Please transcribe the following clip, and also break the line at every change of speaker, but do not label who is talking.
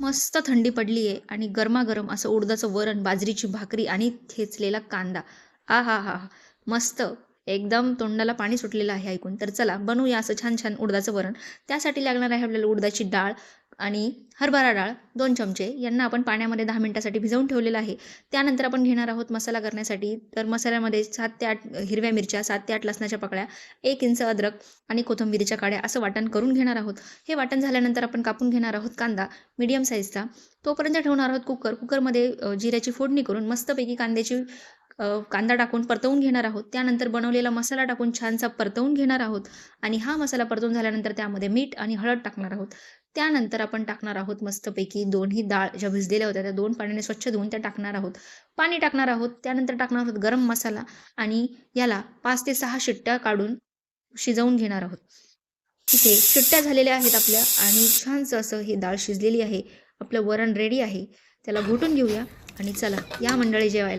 मस्त थंडी पडली आहे आणि गरमागरम असं उडदाचं वरण बाजरीची भाकरी आणि ठेचलेला कांदा. आ हा हा हा. मस्त. एकदम तोंडाला पाणी सुटलेलं आहे ऐकून. तर चला बनवूया असं छान छान उडदाचं वरण. त्यासाठी लागणार आहे आपल्याला उडदाची डाळ आणि हरभरा डाळ दोन चमचे यांना आपण पाण्यामध्ये दहा मिनटासाठी भिजवून ठेवलेलं आहे. त्यानंतर आपण घेणार आहोत मसाला करण्यासाठी. तर मसाल्यामध्ये सात ते आठ हिरव्या मिरच्या सात ते आठ लसणाच्या पकळ्या एक इंच अद्रक आणि कोथिंबीरीच्या काड्या असं वाटण करून घेणार आहोत. हे वाटण झाल्यानंतर आपण कापून घेणार आहोत कांदा मीडियम साईजचा. तोपर्यंत ठेवणार आहोत कुकर. कुकरमध्ये जिऱ्याची फोडणी करून मस्तपैकी कांद्याची कांदा टाकून परतवून घेणार आहोत. त्यानंतर बनवलेला मसाला टाकून छानसा परतवून घेणार आहोत. आणि हा मसाला परतवून झाल्यानंतर त्यामध्ये मीठ आणि हळद टाकणार आहोत. त्यानंतर आपण टाकणार आहोत मस्तपैकी दोन्ही डाळ ज्या भिजलेल्या होत्या त्या दोन पाण्याने स्वच्छ धुवून त्या टाकणार आहोत. पाणी टाकणार आहोत त्यानंतर टाकणार आहोत गरम मसाला आणि याला पाच ते सहा शिट्ट्या काढून शिजवून घेणार आहोत. इथे शिट्ट्या झालेल्या आहेत आपल्या आणि छानसं असं ही डाळ शिजलेली आहे. आपलं वरण रेडी आहे. त्याला घोटून घेऊया आणि चला या मंडळी जेवायला.